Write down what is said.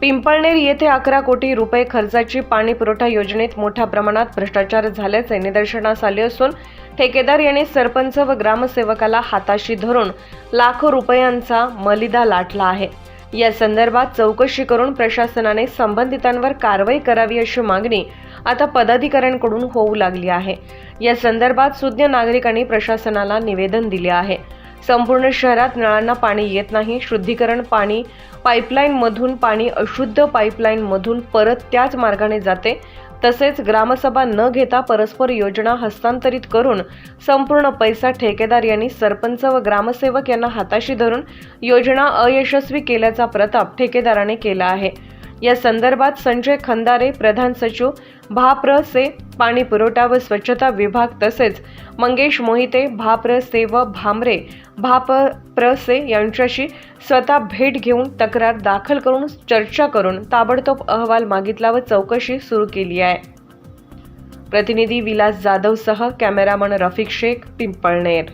पिंपळनेर येथे अकरा कोटी रुपये खर्चाची पाणी पुरवठा योजनेत मोठ्या प्रमाणात भ्रष्टाचार झाल्याचे निदर्शनास आले असून ठेकेदार यांनी सरपंच व ग्रामसेवकाला हाताशी धरून लाखो रुपयांचा मलिदा लाटला आहे. या संदर्भात चौकशी करून प्रशासनाने संबंधितांवर कारवाई करावी अशी मागणी आता पदाधिकाऱ्यांकडून होऊ लागली आहे. या संदर्भात सुज्ञ नागरिकांनी प्रशासनाला निवेदन दिले आहे. संपूर्ण शहरात नळांना पाणी येत नाही. शुद्धीकरण पाणी पाईपलाईनमधून पाणी अशुद्ध पाईपलाईनमधून परत त्याच मार्गाने जाते. तसेच ग्रामसभा न घेता परस्पर योजना हस्तांतरित करून संपूर्ण पैसा ठेकेदार यांनी सरपंच व ग्रामसेवक यांना हाताशी धरून योजना अयशस्वी केल्याचा प्रताप ठेकेदाराने केला आहे. या संदर्भात संजय खंदारे प्रधान सचिव भाप्र से पाणी पुरवठा व स्वच्छता विभाग तसेच मंगेश मोहिते भाप्र से व भामरे भाप्र से यांच्याशी स्वतः भेट घेऊन तक्रार दाखल करून चर्चा करून ताबडतोब अहवाल मागितला व चौकशी सुरू केली आहे. प्रतिनिधी विलास जाधवसह कॅमेरामन रफिक शेख पिंपळनेर.